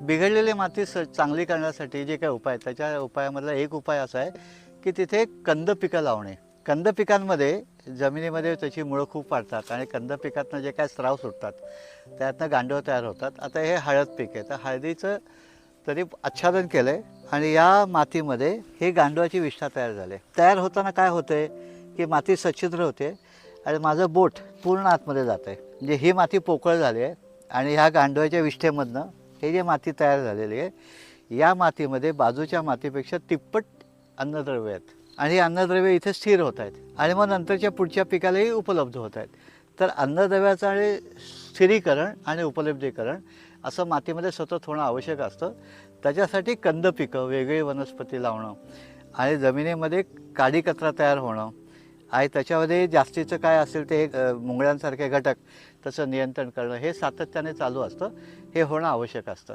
बिघडलेली माती स चांगली करण्यासाठी जे काही उपाय त्याच्या उपायामधला एक उपाय असा आहे की तिथे कंद पिकं लावणे. कंद पिकांमध्ये जमिनीमध्ये त्याची मुळं खूप वाढतात आणि कंद पिकातनं जे काय स्राव सुटतात त्यातनं गांडवं तयार होतात. आता हे हळद पीक आहे. तर हळदीचं तरी आच्छादन केलं आहे आणि या मातीमध्ये हे गांडवाची विष्ठा तयार झाले तयार होताना काय होते की माती सच्छिद्र होते आणि माझं बोट पूर्ण आतमध्ये जात आहे म्हणजे ही माती पोकळ झाली आहे आणि ह्या गांडवाच्या विष्ठेमधनं हे जे माती तयार झालेली आहे या मातीमध्ये बाजूच्या मातीपेक्षा तिप्पट अन्नद्रव्य आहेत. आणि ही अन्नद्रव्य इथे स्थिर होत आहेत. आणि मग नंतरच्या पुढच्या पिकालाही उपलब्ध होत आहेत. तर अन्नद्रव्याचं आणि स्थिरीकरण आणि उपलब्धीकरण असं मातीमध्ये सतत होणं आवश्यक असतं. त्याच्यासाठी कंद पिकं वेगळी वनस्पती लावणं आणि जमिनीमध्ये काडी कचरा तयार होणं आणि त्याच्यामध्ये जास्तीचं काय असेल ते मुंगळ्यांसारखे घटक तसं नियंत्रण करणं हे सातत्याने चालू असतं. हे होणं आवश्यक असतं.